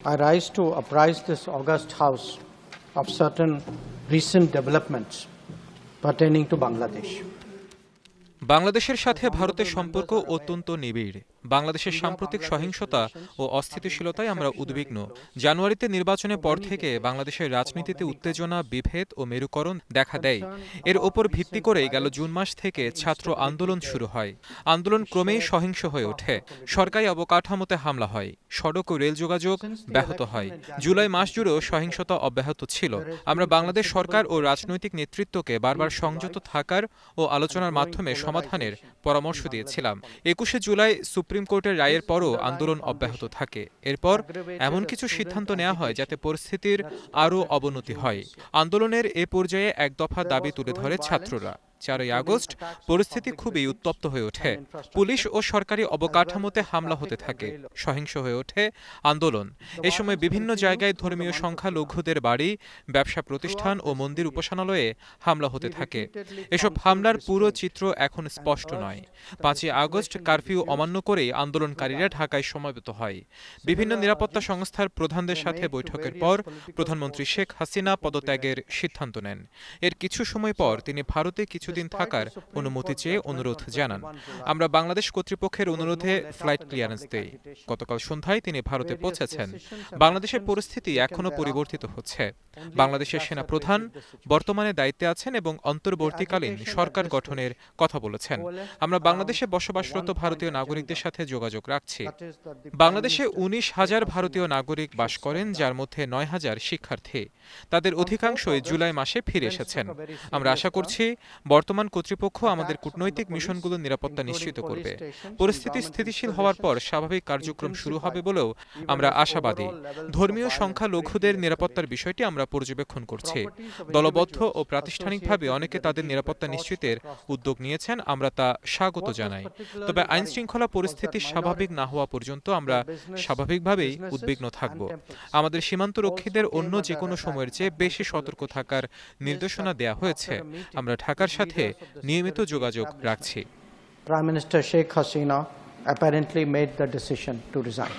I rise to apprise this august House of certain recent developments pertaining to Bangladesh. বাংলাদেশের সাথে ভারতের সম্পর্ক অত্যন্ত নিবিড় বাংলাদেশের সাম্প্রতিক সহিংসতা ও অস্থিতিশীলতায় আমরা উদ্বিগ্ন। জানুয়ারিতে নির্বাচনের পর থেকে বাংলাদেশের রাজনীতিতে উত্তেজনা বিভেদ ও মেরুকরণ দেখা দেয়। এর ওপর ভিত্তি করেই গেল জুন মাস থেকে ছাত্র আন্দোলন শুরু হয়। আন্দোলন ক্রমেই সহিংস হয়ে ওঠে। সরকারি অবকাঠামোতে হামলা হয়। সড়ক ও রেল যোগাযোগ ব্যাহত হয়। জুলাই মাস জুড়েও সহিংসতা অব্যাহত ছিল। আমরা বাংলাদেশ সরকার ও রাজনৈতিক নেতৃত্বকে বারবার সংযত থাকার ও আলোচনার মাধ্যমে সমাধানের পরামর্শ দিয়েছিলাম। একুশে জুলাই সুপ্রিম কোর্টের রায়ের পরও আন্দোলন অব্যাহত থাকে। এরপর এমন কিছু সিদ্ধান্ত নেওয়া হয় যাতে পরিস্থিতির আরও অবনতি হয়। আন্দোলনের এ পর্যায়ে এক দফা দাবি তুলে ধরে ছাত্ররা। চারই আগস্ট পরিস্থিতি খুবই উত্তপ্ত হয়ে ওঠে। পুলিশ ও সরকারি অবকাঠামোতে হামলা হতে থাকে। সহিংস হয়ে ওঠে আন্দোলন। এ সময় বিভিন্ন জায়গায় ধর্মীয় সংখ্যালঘুদের বাড়ি, ব্যবসা প্রতিষ্ঠান ও মন্দির উপাসনালয়ে হামলা হতে থাকে। এসব হামলার পুরো চিত্র এখন স্পষ্ট নয়। পাঁচই আগস্ট কারফিউ অমান্য করেই আন্দোলনকারীরা ঢাকায় সমাবেত হয়। বিভিন্ন নিরাপত্তা সংস্থার প্রধানদের সাথে বৈঠকের পর প্রধানমন্ত্রী শেখ হাসিনা পদত্যাগের সিদ্ধান্ত নেন। এর কিছু সময় পর তিনি ভারতে কিছুদিন থাকার অনুমতি চেয়ে অনুরোধ জানান। আমরা বাংলাদেশ কর্তৃপক্ষের অনুরোধে ফ্লাইট ক্লিয়ারেন্স দেই। গতকাল সন্ধ্যায় তিনি ভারতে পৌঁছেছেন। বাংলাদেশের পরিস্থিতি এখনও পরিবর্তিত হচ্ছে। বাংলাদেশের সেনা প্রধান বর্তমানে দায়িত্বে আছেন এবং অন্তর্বর্তীকালীন সরকার গঠনের কথা বলেছেন। আমরা বাংলাদেশে বসবাসরত ভারতীয় নাগরিকদের সাথে যোগাযোগ রাখছি। বাংলাদেশে উনিশ হাজার ভারতীয় নাগরিক বাস করেন যার মধ্যে নয় হাজার শিক্ষার্থী। তাদের অধিকাংশই জুলাই মাসে ফিরে এসেছেন। আমরা আশা করছি বর্তমান কর্তৃপক্ষ আমাদের কূটনৈতিক মিশনগুলোর নিরাপত্তা নিশ্চিত করবে। পরিস্থিতি স্থিতিশীল হওয়ার পর স্বাভাবিক কার্যক্রম শুরু হবে বলেও আমরা আশাবাদী। ধর্মীয় সংখ্যালঘুদের নিরাপত্তার বিষয়টি আমরা পর্যবেক্ষণ করছি। দলবদ্ধ ও প্রাতিষ্ঠানিকভাবে অনেকে তাদের নিরাপত্তা নিশ্চিতের উদ্যোগ নিয়েছেন আমরা তা স্বাগত জানাই। তবে আইন শৃঙ্খলা পরিস্থিতি স্বাভাবিক না হওয়া পর্যন্ত আমরা স্বাভাবিকভাবেই উদ্বিগ্ন থাকব। আমাদের সীমান্ত রক্ষীদের অন্য যে কোনো সময়ের চেয়ে বেশি সতর্ক থাকার নির্দেশনা দেয়া হয়েছে। আমরা ঢাকার সাথে নিয়মিত যোগাযোগ রাখছি Prime Minister Sheikh Hasina apparently made the decision to resign.